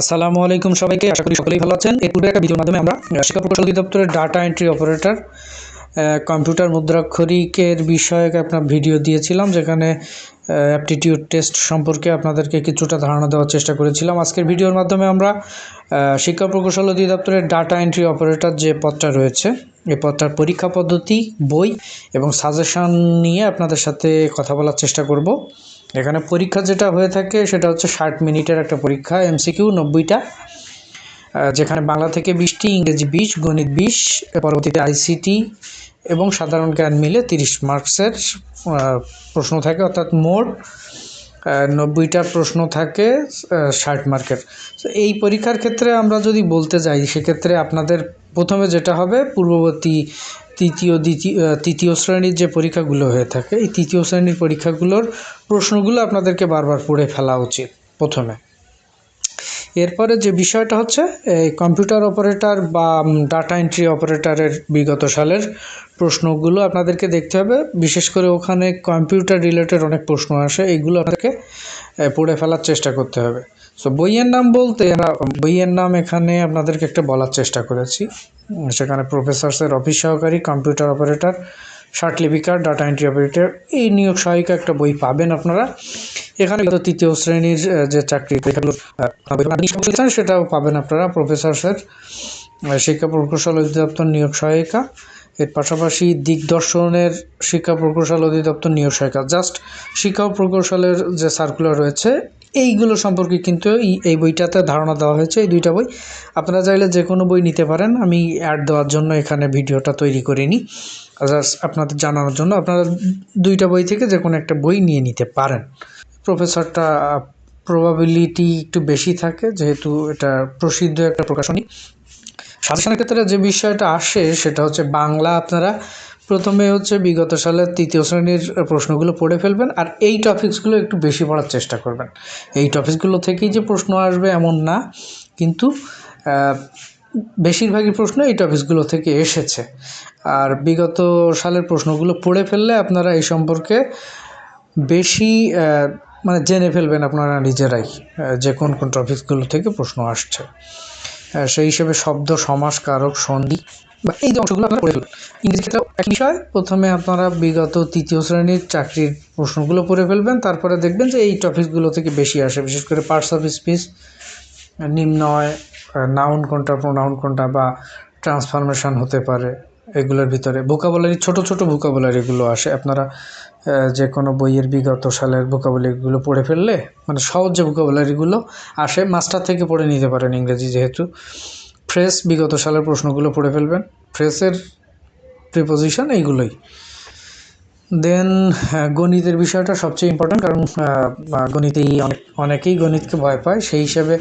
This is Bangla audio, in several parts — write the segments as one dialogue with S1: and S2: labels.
S1: আসসালামু আলাইকুম সবাইকে, আশা করি সকলেই ভালো আছেন। এর পূর্বে একটা ভিডিওর মাধ্যমে আমরা শিক্ষা প্রকৌশল অধিদপ্তরের ডাটা এন্ট্রি অপারেটর কম্পিউটার মুদ্রাক্ষরিকের বিষয়ে আপনার ভিডিও দিয়েছিলাম, যেখানে অ্যাপটিটিউড টেস্ট সম্পর্কে আপনাদেরকে কিছুটা ধারণা দেওয়ার চেষ্টা করেছিলাম। আজকের ভিডিওর মাধ্যমে আমরা শিক্ষা প্রকৌশল অধিদপ্তরের ডাটা এন্ট্রি অপারেটর যে পদটা রয়েছে এই পদটার পরীক্ষা পদ্ধতি, বই এবং সাজেশন নিয়ে আপনাদের সাথে কথা বলার চেষ্টা করব। এখানে পরীক্ষা যেটা হয়ে থাকে সেটা হচ্ছে ষাট মিনিটের একটা পরীক্ষা এমসিকিউ নব্বইটা যেখানে বাংলা থেকে বিশটি, ইংরেজি বিশ, গণিত বিশ, পরবর্তীতে আইসিটি এবং সাধারণ জ্ঞান মিলে তিরিশ মার্কসের প্রশ্ন থাকে, অর্থাৎ মোট নব্বইটা প্রশ্ন থাকে ষাট মার্কের। তো এই পরীক্ষার ক্ষেত্রে আমরা যদি বলতে যাই, সেক্ষেত্রে আপনাদের প্রথমে যেটা হবে, পূর্ববর্তী তৃতীয় দ্বিতীয় তৃতীয় শ্রেণির যে পরীক্ষাগুলো হয়ে থাকে, এই তৃতীয় শ্রেণির পরীক্ষাগুলোর প্রশ্নগুলো আপনাদেরকে বারবার পড়ে ফেলা উচিত প্রথমে। এরপরে যে বিষয়টা হচ্ছে, এই কম্পিউটার অপারেটর বা ডাটা এন্ট্রি অপারেটরের বিগত সালের প্রশ্নগুলো আপনাদেরকে দেখতে হবে। বিশেষ করে ওখানে কম্পিউটার রিলেটেড অনেক প্রশ্ন আসে এইগুলো আপনাদেরকে পড়ে ফেলার চেষ্টা করতে হবে। সো বইয়ের নাম বলতে আমরা, বইয়ের নাম এখানে আপনাদেরকে একটা বলার চেষ্টা করেছি। সেখানে প্রফেসরসের অফিস সহকারী কম্পিউটার অপারেটর ষাট লিপিকার ডাটা এন্ট্রি অপারেটর এই নিয়োগ সহায়িকা একটা বই পাবেন আপনারা। এখানে তৃতীয় শ্রেণির যে চাকরি সেটাও পাবেন আপনারা প্রফেসরসের আহ, শিক্ষা প্রকৌশল অধিদপ্তর নিয়োগ সহায়িকা। এর পাশাপাশি দিগদর্শনের শিক্ষা প্রকৌশল অধিদপ্তর নিয়োগ সহায়িকা। জাস্ট শিক্ষা প্রকৌশলের যে সার্কুলার রয়েছে এইগুলো সম্পর্কে কিন্তু এই বইটাতে ধারণা দেওয়া হয়েছে, এই দুইটা বই। আপনারা চাইলে যে কোনো বই নিতে পারেন, আমি অ্যাড দেওয়ার জন্য এখানে ভিডিওটা তৈরি করিনি জাস্ট আপনাদের জানানোর জন্য আপনারা দুইটা বই থেকে যে কোনো একটা বই নিয়ে নিতে পারেন। প্রফেসরটা প্রবাবিলিটি একটু বেশি থাকে, যেহেতু এটা প্রসিদ্ধ একটা প্রকাশনী। সাজেশনের ক্ষেত্রে যে বিষয়টা আসে, সেটা হচ্ছে বাংলা আপনারা প্রথমে হচ্ছে বিগত সালের তৃতীয় শ্রেণির প্রশ্নগুলো পড়ে ফেলবেন আর এই টপিকসগুলো একটু বেশি পড়ার চেষ্টা করবেন। এই টপিকসগুলো থেকেই যে প্রশ্ন আসবে এমন না, কিন্তু বেশিরভাগই প্রশ্ন এই টপিকসগুলো থেকে এসেছে। আর বিগত সালের প্রশ্নগুলো পড়ে ফেললে আপনারা এই সম্পর্কে বেশি মানে জেনে ফেলবেন আপনারা নিজেরাই যে কোন কোন টপিকসগুলো থেকে প্রশ্ন আসছে। সেই হিসেবে শব্দ সমাস কারক সন্ধি। বা এই যে অংশগুলো আপনারা পড়ে ফেলবেন ইংরেজি ক্ষেত্রে এক বিষয়। প্রথমে আপনারা বিগত তৃতীয় শ্রেণির চাকরির প্রশ্নগুলো পড়ে ফেলবেন। তারপরে দেখবেন যে এই টপিকসগুলো থেকে বেশি আসে, বিশেষ করে পার্টস অফ স্পিচ নিম্নয় নাউন কোনটা প্রোনাউন কোনটা বা ট্রান্সফরমেশন হতে পারে এগুলোর ভিতরে। ভোকাবুলারি ছোট ছোট ভোকাবুলারিগুলো আসে। আপনারা যে কোনো বইয়ের বিগত সালের ভোকাবুলারিগুলো পড়ে ফেললে মানে সহজ যে ভোকাবুলারিগুলো আসে মাস্টার থেকে পড়ে নিতে পারেন ইংরেজি যেহেতু। ফ্রেশ বিগত সালের প্রশ্নগুলো পড়ে ফেলবেন। ফ্রেশের প্রিপোজিশন এইগুলোই। দেন গণিতের বিষয়টা সবচেয়ে ইম্পর্ট্যান্ট কারণ গণিতেই অনেক, অনেকেই গণিতকে ভয় পায়। সেই হিসাবে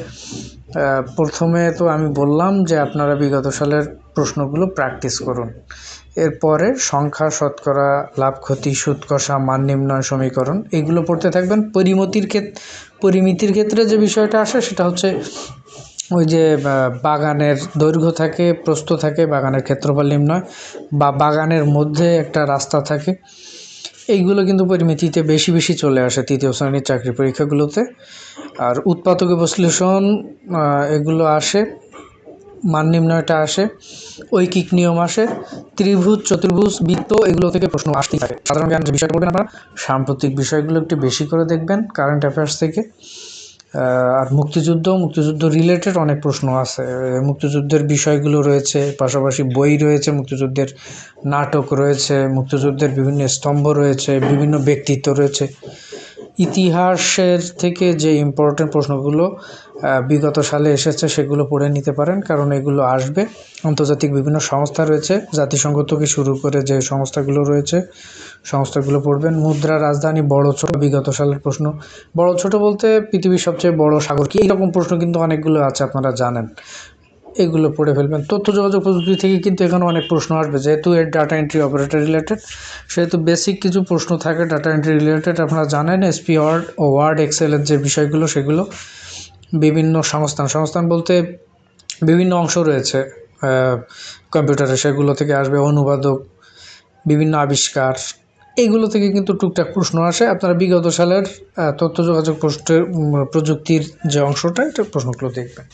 S1: প্রথমে তো আমি বললাম যে আপনারা বিগত সালের প্রশ্নগুলো প্র্যাকটিস করুন। এরপরে সংখ্যা, শতকরা, লাভ, ক্ষতি, সুদ, কষা, মান নির্ণয় সমীকরণ এগুলো পড়তে থাকবেন। পরিমতির ক্ষেত্রে পরিমিতির ক্ষেত্রে যে বিষয়টা আসে সেটা হচ্ছে ওই যে বাগানের দৈর্ঘ্য থাকে, প্রস্থ থাকে, বাগানের ক্ষেত্রফল নির্ণয় বা বাগানের মধ্যে একটা রাস্তা থাকে। এইগুলো কিন্তু পরিমিতিতে বেশি বেশি চলে আসে তৃতীয় শ্রেণির চাকরি পরীক্ষাগুলোতে। আর উৎপাদক বিশ্লেষণ এগুলো আসে, মান নির্ণয়টা আসে, ঐকিক নিয়ম আসে, ত্রিভুজ, চতুর্ভুজ, বৃত্ত, এগুলো থেকে প্রশ্ন আসতেই থাকে। সাধারণ জ্ঞান যে বিষয়টা পড়বেন আপনারা, সাম্প্রতিক বিষয়গুলো একটু বেশি করে দেখবেন কারেন্ট অ্যাফেয়ার্স থেকে। আর মুক্তিযুদ্ধ মুক্তিযুদ্ধ রিলেটেড অনেক প্রশ্ন আছে। মুক্তিযুদ্ধের বিষয়গুলো রয়েছে, পাশাপাশি বই রয়েছে, মুক্তিযুদ্ধের নাটক রয়েছে, মুক্তিযুদ্ধের বিভিন্ন স্তম্ভ রয়েছে, বিভিন্ন ব্যক্তিত্ব রয়েছে। ইতিহাসের থেকে যে ইম্পর্টেন্ট প্রশ্নগুলো বিগত সালে এসেছে সেগুলো পড়ে নিতে পারেন, কারণ এগুলো আসবে। আন্তর্জাতিক বিভিন্ন সংস্থা রয়েছে, জাতিসংঘ থেকে শুরু করে যে সংস্থাগুলো রয়েছে, সংস্থাগুলো পড়বেন। মুদ্রা রাজধানী বড় ছোট, বিগত সালের প্রশ্ন। বড় ছোট বলতে পৃথিবীর সবচেয়ে বড় সাগর কি? এইরকম প্রশ্ন কিন্তু অনেকগুলো আছে, আপনারা জানেন। এগুলো পড়ে ফেলবেন। তথ্য যোগাযোগ প্রযুক্তি থেকে কিন্তু এখানে অনেক প্রশ্ন আসবে। যেহেতু এর ডাটা এন্ট্রি অপারেটর রিলেটেড সেহেতু বেসিক কিছু প্রশ্ন থাকে ডাটা এন্ট্রি রিলেটেড আপনারা জানেন এসপি ওয়ার্ড ও ওয়ার্ড এক্সেলের যে বিষয়গুলো, সেগুলো বিভিন্ন সংস্থান সংস্থান বলতে বিভিন্ন অংশ রয়েছে কম্পিউটারে সেগুলো থেকে আসবে অনুবাদক, বিভিন্ন আবিষ্কার। এইগুলো থেকে কিন্তু টুকটাক প্রশ্ন আসে। আপনারা বিগত সালের তথ্য যোগাযোগ প্রযুক্তির যে অংশটা, এটা প্রশ্নগুলো দেখবেন।